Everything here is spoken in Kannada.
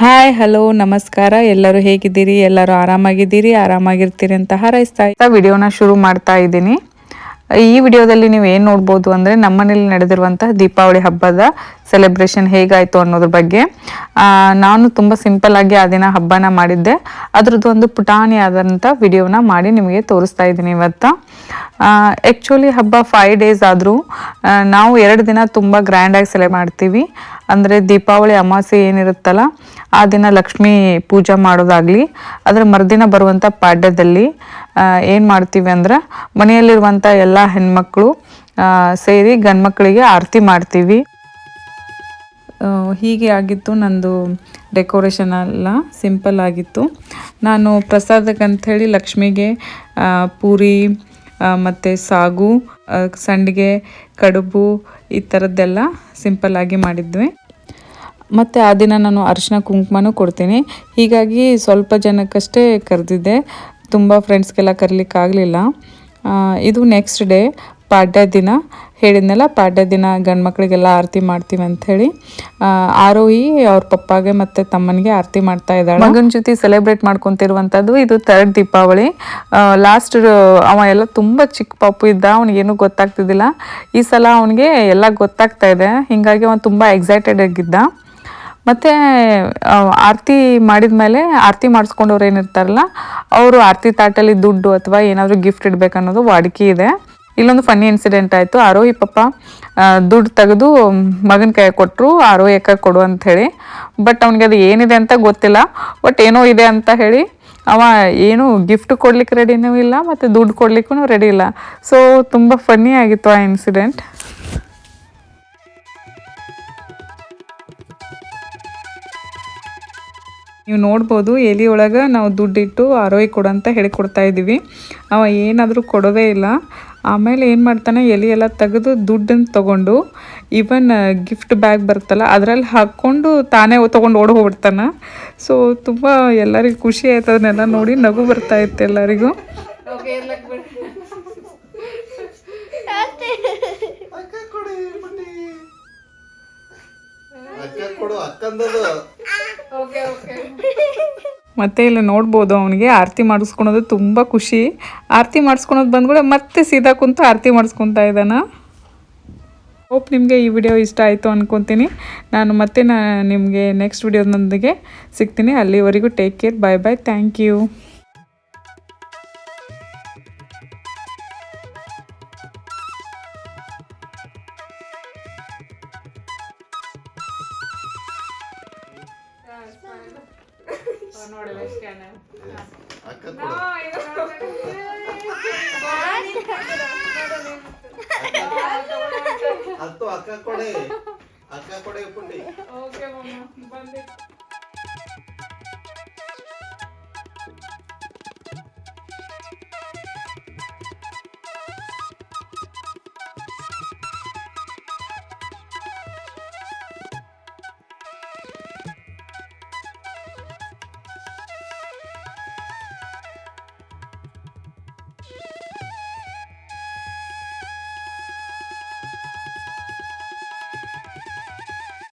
ಹಾಯ್ ಹಲೋ ನಮಸ್ಕಾರ. ಎಲ್ಲರೂ ಹೇಗಿದ್ದೀರಿ? ಎಲ್ಲರೂ ಆರಾಮಾಗಿದ್ದೀರಿ? ಆರಾಮಾಗಿರ್ತೀರಿ ಅಂತ ಹಾರೈಸ್ತಾ ವಿಡಿಯೋನ ಶುರು ಮಾಡ್ತಾ ಇದ್ದೀನಿ. ಈ ವಿಡಿಯೋದಲ್ಲಿ ನೀವು ಏನು ನೋಡ್ಬೋದು ಅಂದರೆ ನಮ್ಮನೇಲಿ ನಡೆದಿರುವಂತಹ ದೀಪಾವಳಿ ಹಬ್ಬದ ಸೆಲೆಬ್ರೇಷನ್ ಹೇಗಾಯಿತು ಅನ್ನೋದ್ರ ಬಗ್ಗೆ. ನಾನು ತುಂಬ ಸಿಂಪಲ್ ಆಗಿ ಆ ದಿನ ಹಬ್ಬನ ಮಾಡಿದ್ದೆ. ಅದ್ರದ್ದು ಒಂದು ಪುಟಾಣಿ ಆದಂಥ ವಿಡಿಯೋನ ಮಾಡಿ ನಿಮಗೆ ತೋರಿಸ್ತಾ ಇದ್ದೀನಿ ಇವತ್ತು. ಆ್ಯಕ್ಚುಲಿ ಹಬ್ಬ ಫೈವ್ ಡೇಸ್ ಆದರೂ ನಾವು ಎರಡು ದಿನ ತುಂಬ ಗ್ರ್ಯಾಂಡಾಗಿ ಸೆಲೆ ಮಾಡ್ತೀವಿ. ಅಂದರೆ ದೀಪಾವಳಿ ಅಮಾವಾಸ್ಯೆ ಏನಿರುತ್ತಲ್ಲ, ಆ ದಿನ ಲಕ್ಷ್ಮೀ ಪೂಜೆ ಮಾಡೋದಾಗಲಿ, ಅದರ ಮರುದಿನ ಬರುವಂಥ ಪಾಡ್ಯದಲ್ಲಿ ಏನು ಮಾಡ್ತೀವಿ ಅಂದ್ರೆ ಮನೆಯಲ್ಲಿರುವಂಥ ಎಲ್ಲ ಹೆಣ್ಮಕ್ಳು ಸೇರಿ ಗಂಡ್ಮಕ್ಳಿಗೆ ಆರತಿ ಮಾಡ್ತೀವಿ. ಹೀಗೆ ಆಗಿತ್ತು ನಂದು ಡೆಕೋರೇಷನ್ ಎಲ್ಲ ಸಿಂಪಲ್ ಆಗಿತ್ತು. ನಾನು ಪ್ರಸಾದಕ್ಕೆ ಅಂಥೇಳಿ ಲಕ್ಷ್ಮಿಗೆ ಪೂರಿ ಮತ್ತು ಸಾಗು ಸಂಡಿಗೆ, ಕಡುಬು ಈ ಥರದ್ದೆಲ್ಲ ಆಗಿ ಮಾಡಿದ್ವಿ. ಮತ್ತು ಆ ದಿನ ನಾನು ಅರಿಶಿನ ಕುಂಕುಮನೂ ಕೊಡ್ತೀನಿ. ಹೀಗಾಗಿ ಸ್ವಲ್ಪ ಜನಕ್ಕಷ್ಟೇ ಕರೆದಿದ್ದೆ. ತುಂಬ ಫ್ರೆಂಡ್ಸ್ಗೆಲ್ಲ ಕರೀಲಿಕ್ಕಾಗಲಿಲ್ಲ. ಇದು ನೆಕ್ಸ್ಟ್ ಡೇ ಪಾಡ್ಯ ದಿನ. ಹೇಳಿದ್ನಲ್ಲ, ಪಾಡ್ಯ ದಿನ ಗಂಡು ಮಕ್ಕಳಿಗೆಲ್ಲ ಆರತಿ ಮಾಡ್ತೀವಿ ಅಂಥೇಳಿ. ಆರೋಹಿ ಅವ್ರ ಪಪ್ಪಾಗೆ ಮತ್ತು ತಮ್ಮನಿಗೆ ಆರತಿ ಮಾಡ್ತಾ ಇದ್ದಾಳೆ. ಮಗನ ಜೊತೆ ಸೆಲೆಬ್ರೇಟ್ ಮಾಡ್ಕೊತಿರುವಂಥದ್ದು ಇದು ಥರ್ಡ್ ದೀಪಾವಳಿ. ಲಾಸ್ಟ್ ಅವ ಎಲ್ಲ ತುಂಬ ಚಿಕ್ಕ ಪಾಪು ಇದ್ದ ಅವನಿಗೇನು ಗೊತ್ತಾಗ್ತಿದ್ದಿಲ್ಲ. ಈ ಸಲ ಅವನಿಗೆ ಎಲ್ಲ ಗೊತ್ತಾಗ್ತಾ ಇದೆ. ಹೀಗಾಗಿ ಅವನು ತುಂಬ ಎಕ್ಸೈಟೆಡ್ ಆಗಿದ್ದ. ಮತ್ತು ಆರತಿ ಮಾಡಿದ ಮೇಲೆ ಆರತಿ ಮಾಡಿಸ್ಕೊಂಡವ್ರು ಏನಿರ್ತಾರಲ್ಲ, ಅವರು ಆರತಿ ತಾಟಲ್ಲಿ ದುಡ್ಡು ಅಥವಾ ಏನಾದರೂ ಗಿಫ್ಟ್ ಇಡಬೇಕನ್ನೋದು ವಾಡಿಕೆ ಇದೆ. ಇಲ್ಲೊಂದು ಫನ್ನಿ ಇನ್ಸಿಡೆಂಟ್ ಆಯಿತು. ಆರೋಹಿ ಪಪ್ಪ ದುಡ್ಡು ತೆಗೆದು ಮಗನ ಕೈ ಕೊಟ್ಟರು ಆರೋಹಿ ಅಕ್ಕ ಕೊಡು ಅಂತ ಹೇಳಿ. ಬಟ್ ಅವನಿಗೆ ಅದು ಏನಿದೆ ಅಂತ ಗೊತ್ತಿಲ್ಲ. ಬಟ್ ಏನೋ ಇದೆ ಅಂತ ಹೇಳಿ, ಅವ ಏನು ಗಿಫ್ಟ್ ಕೊಡ್ಲಿಕ್ಕೆ ರೆಡಿನೂ ಇಲ್ಲ, ಮತ್ತು ದುಡ್ಡು ಕೊಡ್ಲಿಕ್ಕೂ ರೆಡಿ ಇಲ್ಲ. ಸೊ ತುಂಬ ಫನ್ನಿ ಆಗಿತ್ತು ಆ ಇನ್ಸಿಡೆಂಟ್ ನೀವು ನೋಡ್ಬೋದು ಎಲಿ ಒಳಗೆ ನಾವು ದುಡ್ಡಿಟ್ಟು ಆರೋಹಿ ಕೊಡು ಅಂತ ಹೇಳಿ ಕೊಡ್ತಾ ಇದ್ದೀವಿ. ಅವ ಏನಾದರೂ ಕೊಡೋದೇ ಇಲ್ಲ. ಆಮೇಲೆ ಏನು ಮಾಡ್ತಾನೆ ಎಲಿ ಎಲ್ಲ ತೆಗೆದು ದುಡ್ಡನ್ನು ತೊಗೊಂಡು ಈವನ್ ಗಿಫ್ಟ್ ಬ್ಯಾಗ್ ಬರುತ್ತಲ್ಲ ಅದರಲ್ಲಿ ಹಾಕ್ಕೊಂಡು ತಾನೇ ತೊಗೊಂಡು ಓಡಿ ಹೋಗ್ಬಿಡ್ತಾನೆ. ಸೊ ತುಂಬ ಎಲ್ಲರಿಗೂ ಖುಷಿ ಆಯ್ತು ಅದನ್ನೆಲ್ಲ ನೋಡಿ ನಗು ಬರ್ತಾ ಇತ್ತು ಎಲ್ಲರಿಗೂ. ಅಕ್ಕ ಕೊಡು ಅಕ್ಕಂದದು. ಮತ್ತೆ ಇಲ್ಲಿ ನೋಡ್ಬೋದು ಅವನಿಗೆ ಆರತಿ ಮಾಡಿಸ್ಕೊಳೋದು ತುಂಬ ಖುಷಿ. ಆರತಿ ಮಾಡಿಸ್ಕೊಳೋದು ಬಂದ್ಕೂಡ ಮತ್ತೆ ಸೀದಾ ಕುಂತು ಆರತಿ ಮಾಡಿಸ್ಕೊತಾ ಇದ್ದಾನೆ? ಹೋಪ್ ನಿಮಗೆ ಈ ವಿಡಿಯೋ ಇಷ್ಟ ಆಯಿತು ಅನ್ಕೊತೀನಿ. ನಾನು ಮತ್ತೆ ನಾ ನಿಮಗೆ ನೆಕ್ಸ್ಟ್ ವಿಡಿಯೋದೊಂದಿಗೆ ಸಿಗ್ತೀನಿ. ಅಲ್ಲಿವರೆಗೂ take care bye bye thank you ಅಕ್ಕ ಕೊಡು ಅಕ್ಕ ಕೊಡಿ ಅಕ್ಕ ಕೊಡಿ ಪುಂಡಿ ಓಕೆ